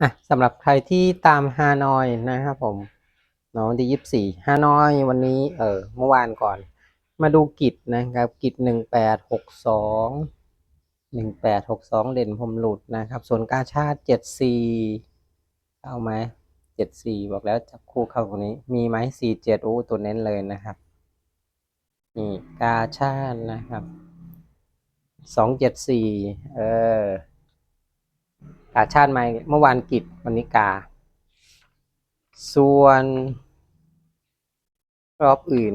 อะสำหรับใครที่ตามฮานอยนะครับผมเนาะวันที่ยี่สี่ฮานอยวันนี้เออเมื่อวานก่อน มาดูกิจนะครับ กิจหนึ่งแปดหกสองหนึ่งแปดหกสองเด่นผมหลุดนะครับ ส่วนกาชาติเจ็ดสี่เอาไหมเจ็ดสี่บอกแล้วจับคู่เข้าตรงนี้ มีไหมสี่เจ็ดโอ้ตัวเน้นเลยนะครับนี่กาชาตินะครับสองเจ็ดสี่เออ ชาติมาเมื่อวานกิจวันนี้กา ส่วนรอบอื่น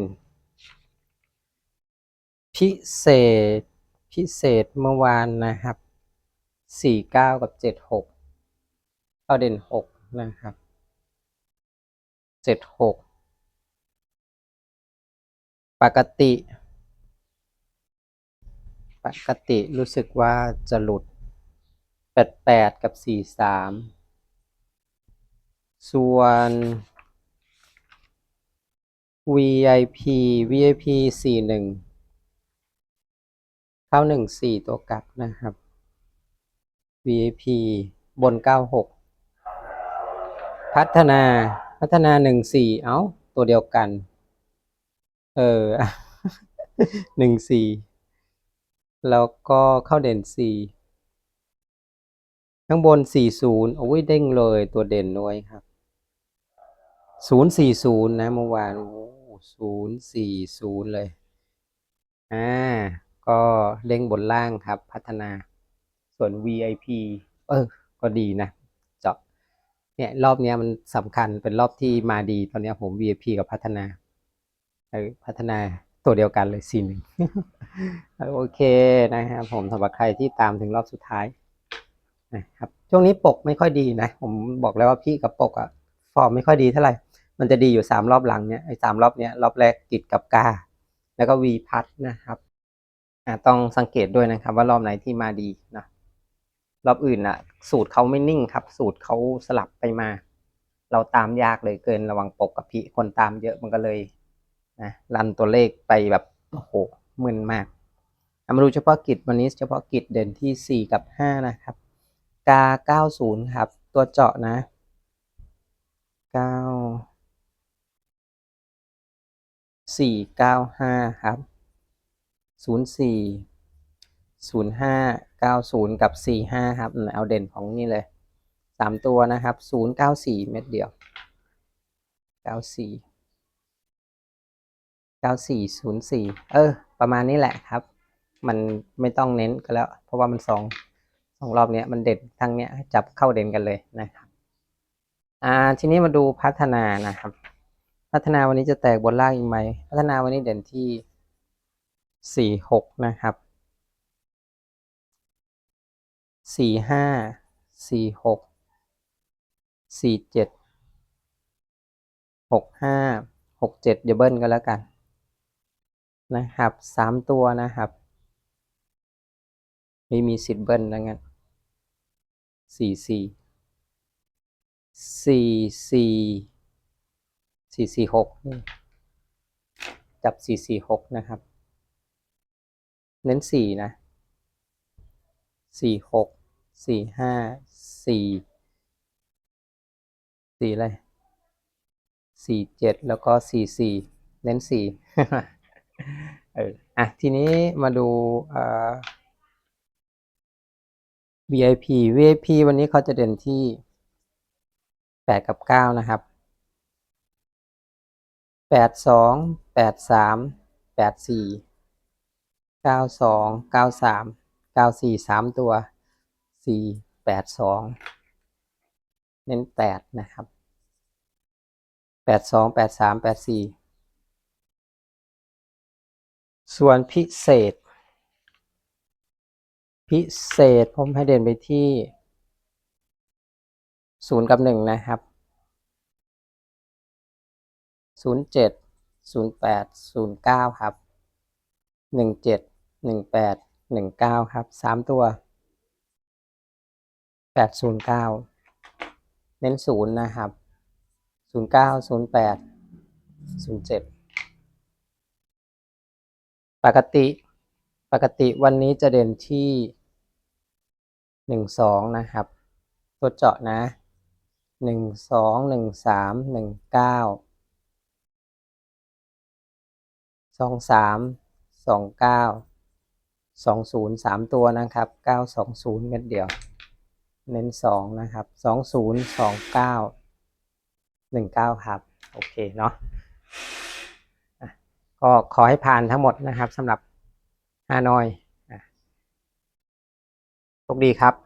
พิเศษพิเศษเมื่อวานนะครับสี่เก้ากับเจ็ดหกเข้าเด่นหกนะครับเจ็ดหกปกติ ปกติรู้สึกว่าจะหลุด แปดแปดกับสี่สามส่วน VIP VIP สี่หนึ่งเข้าหนึ่งสี่ตัวกลับนะครับ VIP บนเก้าหกพัฒนาพัฒนาหนึ่งสี่เอ้า ตัวเดียวกัน เออหนึ่งสี่แล้วก็เข้าเด่นสี่ ข้างบน 40โอ้ยเด้งเลยตัวเด่นด้วยครับ 040 นะเมื่อวาน โอ้040 เลย อ่า ก็เด้งบนล่างครับ พัฒนา ส่วน VIP เออ ก็ดีนะ เจาะ เนี่ย รอบนี้มันสำคัญเป็นรอบที่มาดี ตอนนี้ผม VIP กับพัฒนาเออพัฒนาตัวเดียวกันเลย41โอเคนะครับผมสำหรับใครที่ตามถึงรอบสุดท้าย นะครับช่วงนี้ปกไม่ค่อยดีนะ ผมบอกแล้วว่าพี่กับปกอะฟอร์มไม่ค่อยดีเท่าไหร่ มันจะดีอยู่สามรอบหลังเนี่ยไอ้สามรอบเนี้ยรอบแรกกิดกับกา แล้วก็วีพัทนะครับต้องสังเกตด้วยนะครับว่ารอบไหนที่มาดีนะรอบอื่นน่ะสูตรเขาไม่นิ่งครับ สูตรเขาสลับไปมา เราตามยากเลยเกินระวังปกกับพี่คนตามเยอะมันก็เลยนะรันตัวเลขไปแบบโอ้โหมึนมากมาดูเฉพาะกิจวันนี้เฉพาะกิจเด่นที่สี่กับห้านะครับ กาเก้าศูนย์ครับ ตัวเจาะนะเก้าสี่เก้าห้าครับศูนย์สี่ศูนย์ห้าเก้าศูนย์กับสี่ห้าครับ เอาเด่นของนี่เลยสามตัวนะครับศูนย์เก้าสี่เม็ดเดียวเก้าสี่เก้าสี่ศูนย์สี่เออ ประมาณนี้แหละครับ มันไม่ต้องเน้นก็แล้ว เพราะว่ามันสอง สองรอบเนี้ยมันเด่นทั้งเนี้ยจับเข้าเด่นกันเลยนะครับอ่าทีนี้มาดูพัฒนานะครับ พัฒนาวันนี้จะแตกบนล่างอีกไหมพัฒนาวันนี้เด่นที่สี่หกนะครับสี่ห้าสี่หกสี่เจ็ดหกห้าหกเจ็ดเดี๋ยวเบิ้ลก็แล้วกันนะครับสามตัวนะครับ ไม่มีสิทธิ์เบิ้ลแล้วงั้น สี่สี่สี่สี่สี่สี่หกจับสี่สี่หกนะครับ เน้นสี่นะสี่หกสี่ห้าสี่สี่อะไรสี่เจ็ดแล้วก็สี่สี่เน้นสี่เอออะทีนี้มาดูอ่า VIP VIP วันนี้เขาจะเด่นที่แปดกับเก้านะครับแปดสองแปดสามแปดสี่เก้าสองเก้าสามเก้าสี่สามตัวสี่แปดสองเน้นแปดนะครับแปดสองแปดสามแปดสี่ส่วนพิเศษ พิเศษผมให้เด่นไปที่ศูนย์กับหนึ่งนะครับศูนย์เจ็ดศูนย์แปดศูนย์เก้าครับหนึ่งเจ็ดหนึ่งแปดหนึ่งเก้าครับสามตัวแปดศูนย์เก้าเน้นศูนย์นะครับศูนย์เก้าศูนย์แปดศูนย์เจ็ดปกติ ปกติวันนี้จะเด่นที่หนึ่งสองนะครับ ตัวเจาะนะหนึ่งสองหนึ่งสามหนึ่งเก้าสองสามสองเก้าสองศูนย์สามตัวนะครับเก้าสองศูนย์เม็ดเดียว เน้นสองนะครับสองศูนย์สองเก้าหนึ่งเก้าครับ โอเคเนาะอะก็ขอให้ผ่านทั้งหมดนะครับสำหรับ ฮานอยโชคดีครับ